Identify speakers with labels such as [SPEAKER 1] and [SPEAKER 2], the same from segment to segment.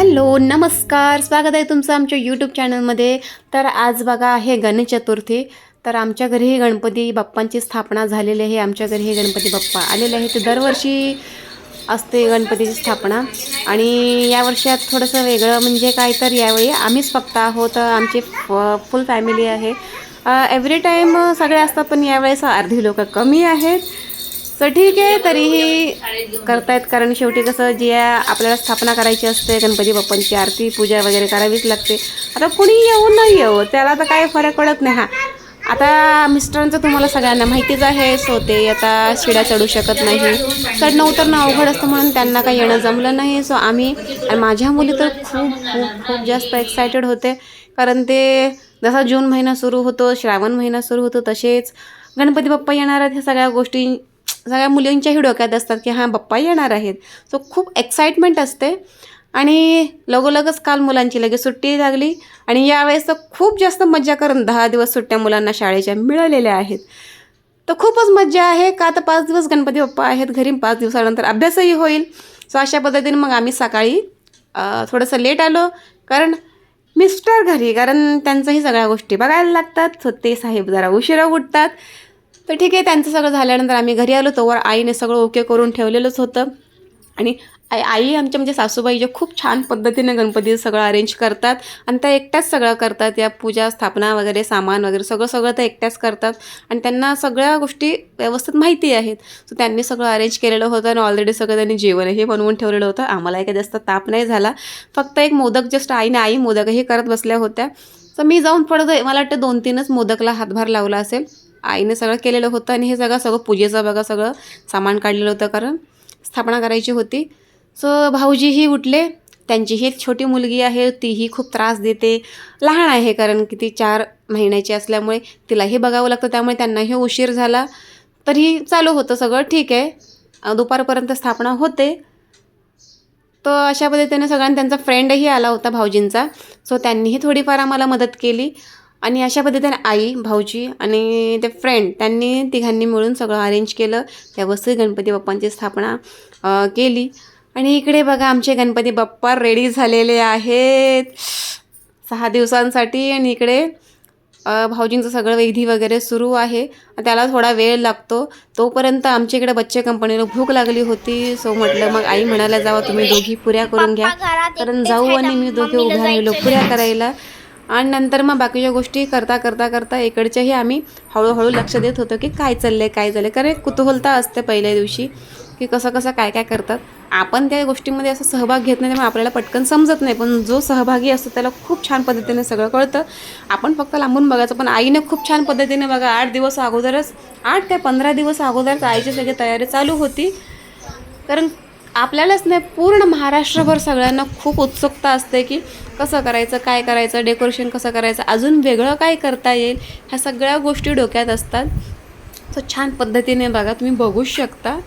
[SPEAKER 1] Hello नमस्कार. स्वागत आहे तुमचं आमच्या यूट्यूब चॅनलमध्ये तर आज बघा आहे गणेश चतुर्थी. तर आमच्या घरी गणपती बाप्पांची स्थापना झालेली आहे. आमच्या घरी हे गणपती बाप्पा आलेले आहे ते दरवर्षी असते गणपतीची स्थापना. आणि या वर्षात थोडंसं वेगळं म्हणजे काय तर यावेळी आम्हीच फक्त आहोत. आमची फुल फॅमिली आहे. एव्हरी टाईम सगळे असतात पण यावेळेस अर्धी लोक कमी आहेत. तर ठीक आहे तरीही करतायत. कारण शेवटी कसं जे आपल्याला स्थापना करायची असते गणपती बाप्पांची आरती पूजा वगैरे करावीच लागते. आता कुणी येऊ न येऊ त्याला तर काय फरक पडत नाही. हा. आता मिस्टरांचं तुम्हाला सगळ्यांना माहितीच आहे सो ते आता शिड्या चढू शकत नाही. चढणं उतरणं अवघड असतं म्हणून त्यांना काही येणं जमलं नाही. सो आम्ही माझ्या मुली तर खूप खूप खूप जास्त एक्सायटेड होते. कारण ते जसा जून महिना सुरू होतो श्रावण महिना सुरू होतो तसेच गणपती बाप्पा येणार आहेत ह्या सगळ्या गोष्टी सगळ्या मुलींच्याही डोक्यात असतात की हां बाप्पा येणार आहेत. सो खूप एक्साइटमेंट असते. आणि लगोलगच काल मुलांची लगेच सुट्टी लागली. आणि यावेळेस तर खूप जास्त मज्जा करून दहा दिवस सुट्ट्या मुलांना शाळेच्या मिळालेल्या आहेत. तर खूपच मज्जा आहे. का तर पाच दिवस गणपती बाप्पा आहेत घरी पाच दिवसानंतर अभ्यासही होईल. सो अशा पद्धतीने मग आम्ही सकाळी थोडंसं लेट आलो. कारण मिस्टर घरी कारण त्यांचंही सगळ्या गोष्टी बघायला लागतात. सो ते साहेब जरा उशिरा उठतात. तर ठीक आहे त्यांचं सगळं झाल्यानंतर आम्ही घरी आलो. तोवर आईने सगळं ओके करून ठेवलेलंच होतं. आणि आई आई आमच्या म्हणजे सासूबाई जे खूप छान पद्धतीने गणपतीचं सगळं अरेंज करतात आणि त्या एकट्याच सगळं करतात. या पूजा स्थापना वगैरे सामान वगैरे सगळं सगळं त्या एकट्याच करतात. आणि त्यांना सगळ्या गोष्टी व्यवस्थित माहिती आहेत. सो त्यांनी सगळं अरेंज केलेलं होतं आणि ऑलरेडी सगळं त्यांनी जेवणही बनवून ठेवलेलं होतं. आम्हाला काही जास्त ताप नाही झाला. फक्त एक मोदक जस्ट आईने आई मोदकही करत बसल्या होत्या. तर मी जाऊन पडत मला वाटतं दोन तीनच मोदकला हातभार लावला असेल. आईने सगळं केलेलं होतं आणि हे सगळं सगळं पूजेचं बघा सगळं सामान काढलेलं होतं कारण स्थापना करायची होती. सो भाऊजीही उठले. त्यांची ही एक छोटी मुलगी आहे तीही खूप त्रास देते. लहान आहे कारण की ती चार महिन्याची असल्यामुळे तिलाही बघावं लागतं. त्यामुळे त्यांनाही उशीर झाला. तरी चालू होतं सगळं. ठीक आहे. दुपारपर्यंत स्थापना होते. तर अशा पद्धतीने सगळ्यांना त्यांचा फ्रेंडही आला होता भाऊजींचा. सो त्यांनीही थोडीफार आम्हाला मदत केली. आणि अशा पद्धतीने आई भाऊजी आणि ते फ्रेंड त्यांनी तिघांनी मिळून सगळं अरेंज केलं. व्यवस्थित गणपती बाप्पांची स्थापना केली. आणि इकडे बघा आमचे गणपती बाप्पा रेडी झालेले आहेत. सहा दिवसांसाठी आणि इकडे भाऊजींचं सगळं विधी वगैरे सुरू आहे. त्याला थोडा वेळ लागतो. तोपर्यंत आमच्या इकडे बच्चे कंपनीला भूक लागली होती. सो म्हटलं मग आई म्हणायला जावा तुम्ही दोघी पुऱ्या करून घ्या. कारण जाऊ आणि मी दोघे उभ्या राहिलो पुऱ्या करायला. आणि नंतर मग बाकीच्या गोष्टी करता करता करता इकडच्याही आम्ही हळूहळू लक्ष देत होतो की काय चाललंय काय चाललंय कारण एक कुतूहलता असते पहिल्या दिवशी की कसं कसं काय काय करतात. आपण त्या गोष्टीमध्ये असं सहभाग घेत नाही त्यामुळे आपल्याला पटकन समजत नाही. पण जो सहभागी असतो त्याला खूप छान पद्धतीने सगळं कळतं. आपण फक्त लांबून बघायचं पण आईने खूप छान पद्धतीने बघा आठ दिवस अगोदरच आठ ते पंधरा दिवस अगोदरच आईची सगळी तयारी चालू होती. कारण आपल्यालाच नाही पूर्ण महाराष्ट्रभर सगळ्यांना खूप उत्सुकता असते की कसं करायचं काय करायचं डेकोरेशन कसं करायचं अजून वेगळं काय करता येईल ह्या सगळ्या गोष्टी डोक्यात असतात. सो छान पद्धतीने बघा तुम्ही बघूच शकता.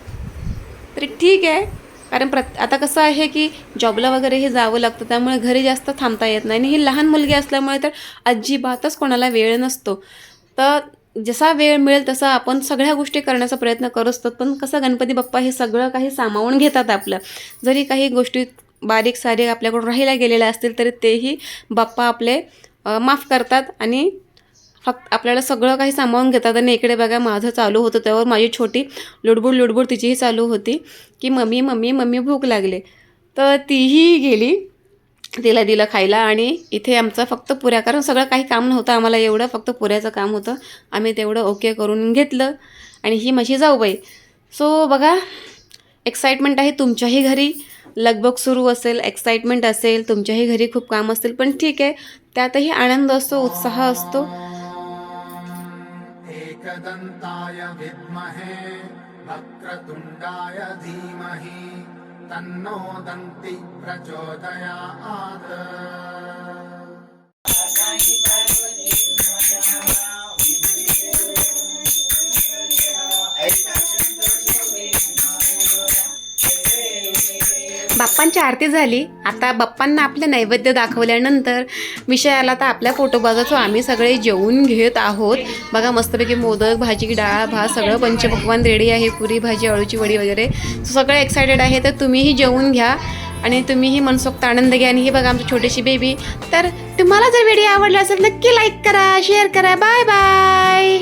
[SPEAKER 1] तरी ठीक आहे कारण प्रत आता कसं आहे की जॉबला वगैरे हे जावं लागतं त्यामुळे घरी जास्त थांबता येत नाही. आणि ही लहान मुलगी असल्यामुळे तर अजिबातच कोणाला वेळ नसतो. तर जसा वेळ मिळेल तसा आपण सगळ्या गोष्टी करण्याचा प्रयत्न करत असतो पण कसं गणपती बाप्पा हे सगळं काही सामावून घेतात आपलं. जरी काही गोष्टी बारीक सारीक आपल्याकडून राहिल्या गेलेल्या असतील तरी तेही बाप्पा आपले माफ करतात आणि फक्त आपल्याला सगळं काही सामावून घेतात. आणि इकडे बघा माझं चालू होतं तेव्हा माझी छोटी लुडबुड लुडबुड तिचीही चालू होती. की मम्मी मम्मी मम्मी भूक लागले. तर तीही गेली. तिला दिलं खायला आणि इथे आमचं फक्त पुऱ्या कारण सगळं काही काम नव्हतं आम्हाला एवढं फक्त पुऱ्याचं काम होतं. आम्ही तेवढं ओके करून घेतलं. आणि ही माझी जाऊबाई सो बघा एक्साइटमेंट आहे तुमच्याही घरी. लगबग सुरू असेल एक्साइटमेंट असेल तुमच्याही घरी खूप काम असतील पण ठीक आहे. त्यातही आनंद असतो उत्साह असतो.
[SPEAKER 2] एकदंताय विद्महे वक्रतुंडाय धीमहि. तन्नो दन्ति प्रचोदयात्
[SPEAKER 1] बाप्पांची आरती झाली. आता बाप्पांना आपले नैवेद्य दाखवल्यानंतर विषय आला तर आपल्या फोटोबाजाचो आम्ही सगळे जेवून घेत आहोत. बघा मस्तपैकी मोदक भाजी डाळ भात सगळं पंचपक्वान रेडी आहे. पुरी भाजी अळूची वडी वगैरे. सगळं सगळे एक्सायटेड आहे. तर तुम्हीही जेवून घ्या आणि तुम्हीही मनसोक्त आनंद घ्या. आणि ही बघा आमची छोटीशी बेबी तर तुम्हाला जर व्हिडिओ आवडला असेल नक्की लाईक करा शेअर करा. Bye bye